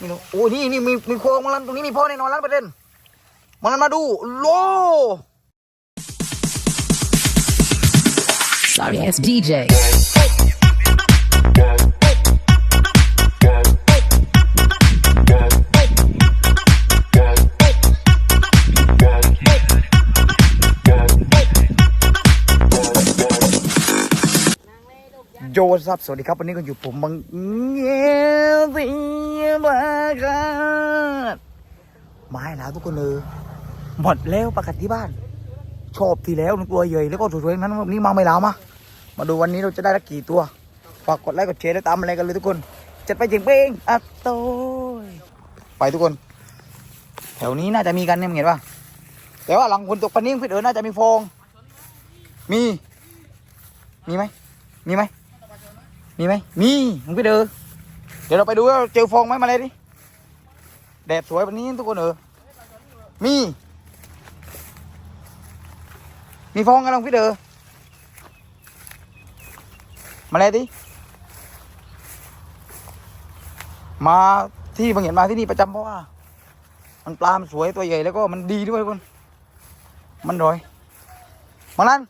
นี่ดูโอ้ยนี่นี่มีมีโครงมาลันตรงนี้มีพ่อแน่นอนล้านเปอร์เซ็นต์มาลันมาดูโล Sorry ass DJ. โยซับสวัสดีครับ วันนี้ก็อยู่ผมบังเงียสี บากันมาให้แล้วทุกคนเลยหมดแล้วประกาศที่บ้าน ชอบทีแล้วนึกตัวใหญ่แล้วก็สวยๆนั้นวันนี้มาไม่แล้วมามาดูวันนี้เราจะได้ละกี่ตัวฝากกดไลค์กดแชร์และตามอะไรกันเลยทุกคนจัดไปเจ๋งเป้งอะโต้ยไปทุกคน แถวนี้น่าจะมีกันเนี่ยเห็นป่ะแต่ว่าหลังฝนตกปนนี้พี่เอ๋น่าจะมีฟอง มี มีไหมมีไหมมีไหมมีมึงพี่เอ๋ ดี๋ยวเราไปดูว่าเจอฟองไหมมาเลยดิ แดดสวยวันนี้ทุกคนเออ มี มีฟองกันลองพี่เดอมาเลยดิ มาที่บางเห็นมาที่นี่ประจำเพราะว่า มันปลา มันสวยตัวใหญ่แล้วก็มันดีด้วยคน มันรอย มาลัน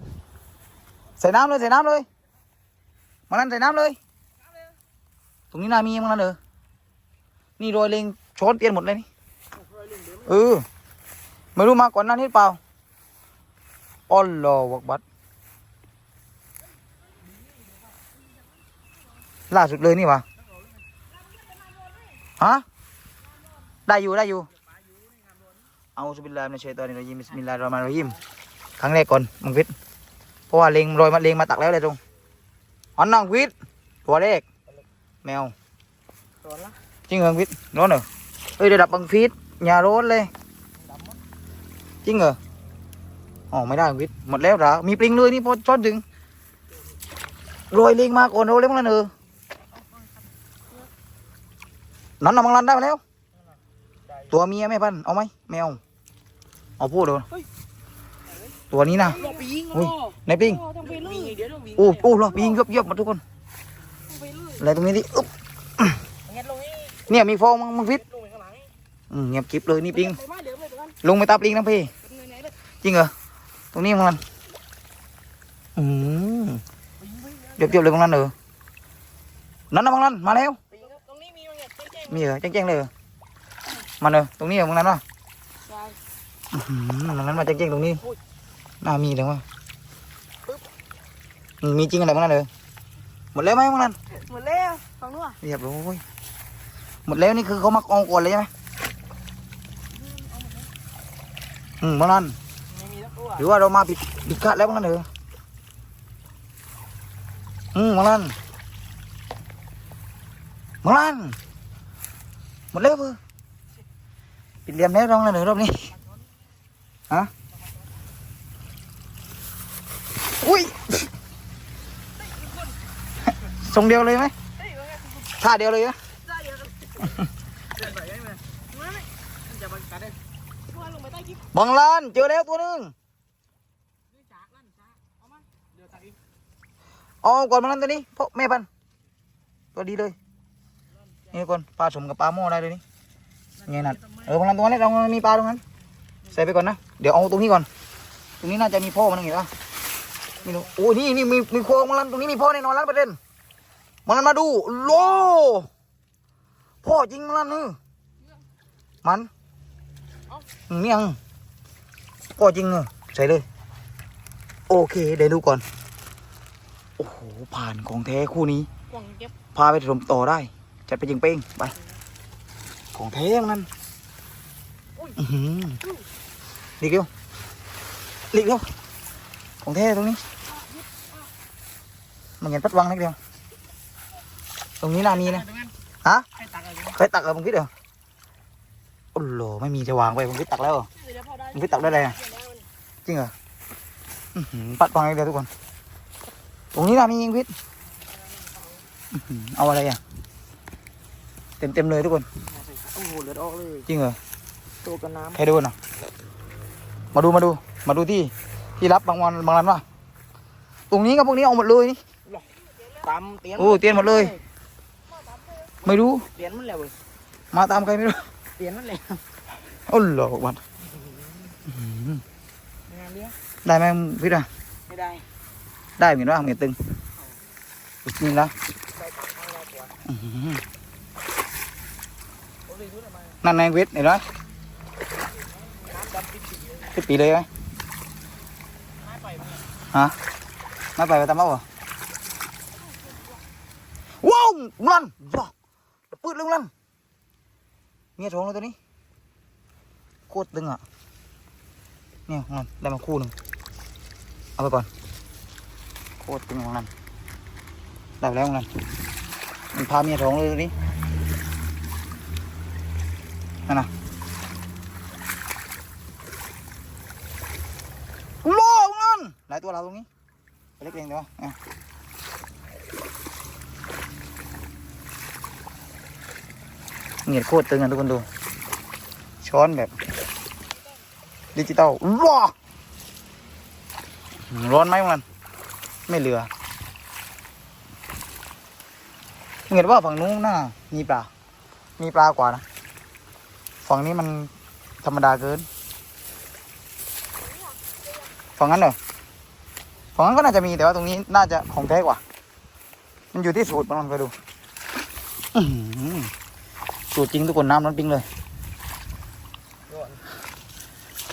ใส่น้ำเลยใส่น้ำเลย มาลันใส่น้ำเลย ตรงนี้นามีมั้งลันเออนี่รอยเลงช้อนเตียนหมดเลยนี่เออไม่รู้มาก่อนหนั้นนี่เปล่าอัลลอฮฺอักบัดล่าสุดเลยนี่วะฮะได้อยู่ได้อยู่เอาสุบิลลาฮิมินัชชัยตอนิรรจีมบิสมิลลาเรามาเราะฮีมครั้งแรกก่อนมังฟิดเพราะว่าเลงรอยมาเลงมาตักแล้วเลยตรงอันนังฟิดตัวเหรอน้อย่าร้อนเลยจริงวิทย์หมดแล้วเหรอมีปลิงเลยนี่พอช้อนถึงโรยลิงมาก่ อนโรยเล็กมันเออนั่นน่ะมังลันได้มาแล้วตัวเมียไม่พันเอาไหมไม่เอาเอาพูดเลยตัวนี้นะหลบไปยิงอุ้ยในปิงทำไปเลยเดี๋ยวต้องวิ่งโอ้โอ้เราปิงเยบเยบๆหมาทุกคนไปเลย อะไรตรงนี้ดิอึ๊บงั้นลงนี่เนี่ยมีฟองมังมังฟิตลงไปข้างหลังอืมเงียบกริบเลยนี่ปิงไปมาเดี๋ยวไปกันลงไปตาปลิงนะพี่เป็นไงเลยจริงเหรอตรงนี้มังลันอืมเยบเยบๆเลยมังลันเออนั่นนะมังลันมาแล้วตรงนี้มีเนี่ยแจ้งมีเหรอแจ้งๆเลยเหรอมันเออตรงนี้เหรอมึงนั้นวะใช่อื้อหือมึงนั้นมาแจ้งๆตรงนี้น่ามีเลยวะอืมมีจริงอะไรมึงนั้นเลย หมดแล้วไหมมึงนั้นหมดแล้วฝั่งนู้นเรียบร้อยหมดแล้วนี่คือเขามาเอาก่อนเลยใช่ไหมอืมมึงนั้นไม่มีแล้วตัวหรือว่าเรามาผิดผิดคาดแล้วมึงนั้นเหรออืมมึงนั้นมึงนั้นหมดแล้วเพื่อปิดเหลี่ยมแล้วรองแล้วเหรอรอบนี้อุ้ย ทรงเดียวเลยไหมเฮ้ยว่าไงท่าเดียวเลยนะได้เดี๋ยวกันเดินไปได้ไหมไม่ไม่จะไปกันเลยพวกลงไปใต้กิ๊บบังลานเจอแล้วตัวหนึงนี่จากนั่นจากเอามาเดี๋ยวตักอีกเอาก่อนบังลานตัวนี้เพราะแม่พันตัวดีเลยนี่ก่อนปลาสมกับปลาหม้อได้เลยนี่ไงนั่นเออบังลานตัวนี้เรามีปลาตรงนั้นใส่ไปก่อนนะเดี๋ยวเอาตรงนี้ก่อน ตรงนี้น่าจะมีพ่อมันเห็นปะไม่รู้โอ้นี่นี่มีมีโครงบังลานตรงนี้มีพ่อแน่นอนล้านเปอร์เซ็นต์ บังลานมาดู โล พ่อจริงบังลานนี่มันอืมเนี่ยงพ่อจริงเหรอใส่เลย โอเคเดี๋ยวดูก่อน โอ้โห ผ่านของแท้คู่นี้กล่องเก็บพาไปถมต่อได้ จัดไปยิงเป้งไป ของแท้ทั้งนั้นอื้อหือหลีกเร็วหลีกเร็วของแท้ตรงนี้ มันเห็นพัดวังนิดเดียว ตรงนี้น่ามีนะฮะให้ตักอะไรเคยตักเหรอมึงคิดเหรอโอ้โหไม่มีจะวางไปมึงคิดตักแล้วเหรอเดี๋ยวพอได้มึงคิดตักได้เลยอะจริงเหรออื้อหือปัดวังนิดเดียวทุกคน ตรงนี้น่ามียิงพิษอื้อหือเอาอะไรอะเต็มเต็มๆเลยทุกคนโอ้โหเลือดออกเลยจริงเหรอตัวกันน้ใครดูหน่อยมาดูมาดูมาดูที่ที่รับบางวันบางรันว่าตรงนี้กับพวกนี้เอาหมดเลยนี่ำตามเตียนโอ้เตียนหมดเลย ไม่รู้เตียนมันแล้วเว้ยมาตามใครไม่รู้ เปลี่ยนนั่นแหละโอ้โหหลอกมันงานเนี้ยได้ไหมพี่อะไม่ได้ได้เหมือนว่าเหมือนตึงนี่ละได้ตังค์ร้อยกว่าอื้อหือโอ้ยรู้ทำไมนั่นนายวิทย์เห็นไหมน้ำดำปิดๆเลยสิบปีเลยไหมไม่ไปมั้งฮะไม่ไปไปตามเอาเหรอว้าวลันว้าว ปืดลงลันเมียท้องเลยตัวนี้ โคตรตึงอะ เนี่ยของนันได้มาคู่หนึ่งเอาไปก่อน โคตรตึงของนันได้แล้วของนันมันพาเมียท้องเลยตัวนี้นั่นน่ะโล่ของนันหลายตัวเราตรงนี้เล็กเองเดี๋ยวอะ เหงียดโคตรตึงอะทุกคนดู ช้อนแบบ ดิจิตอลว้าร้อนไหมมันไม่เหลือเห็นว่าฝั่งนู้นน่ามีปลา มีปลากว่านะ ฝั่งนี้มันธรรมดาเกิน ฝั่งนั้นเหรอฝั่งนั้นก็น่าจะมีแต่ว่าตรงนี้น่าจะของแท้กว่า มันอยู่ที่สูตรมันไปดู อื สูตรจริงทุกคนน้ำน้ำปิ้งเลยก่อน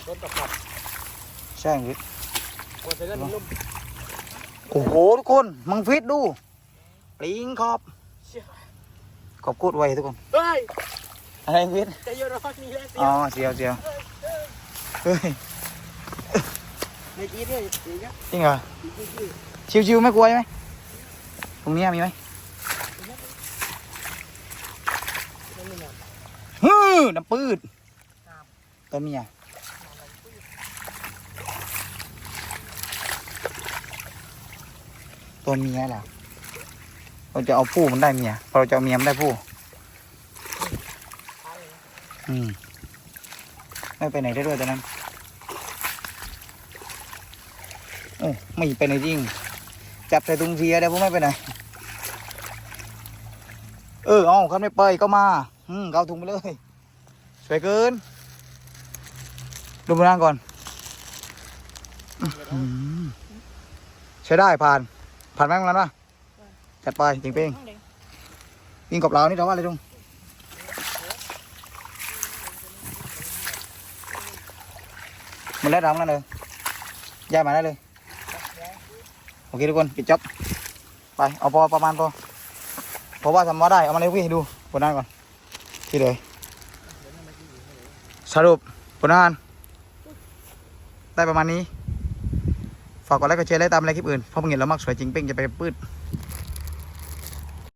รถกับขับใช่ครับกว่าจะได้มันลุ่มโอ้โหทุกคนมังฟิตดูปลิงขอบเชี่ยขอบกูดไว้ทุกคนเฮ้ยอะไรฟิตจะโยนรถนี่แหละเสียอ๋อเสียวเสียวเฮ้ยในกี้เนี่ยสีเนี้ยจริงเหรอสีกี้กี้ชิวๆไม่กลัวใช่ไหมตรงเนี้ยมีไหม นั่นนี่ไง ฮึมน้ำปืดตัวเมียตัวเมียแหละเราจะเอาผู้มันได้เมียพอเราจะเอาเมียมันได้ผู้ช้าเลยนะอืมไม่ไปไหนได้ด้วยตอนนั้นโอ้ไม่ไปไหนจริง จับใส่ตุงเสียได้ผมไม่ไปไหน เออเอาคันไม่ไปก็มา อืมเอาถุงไปเลย สวยเกิน ดูบนนั้นก่อนใช้ได้ผ่าน ผ่านไหมตรงนั้นะจัดไปจริงเป้งข้างเด้งวิ่งกับเรานี่เราว่าอะไรลุงมันแล้ดังนั่นเลยย้ายมาได้เลย โอเคทุกคนปิดจ็อบไป เอาพอประมาณพอ เพราะว่าทำมาได้ เอามาเลยพี่ให้ดูผลงานก่อนที่เลยสรุปผลงาน ได้ประมาณนี้ ฝากกดไลค์กดแชร์และตามอะไรคลิปอื่นเพราะมึงเห็นแล้วมักสวยจริงเป้งจะไปปืด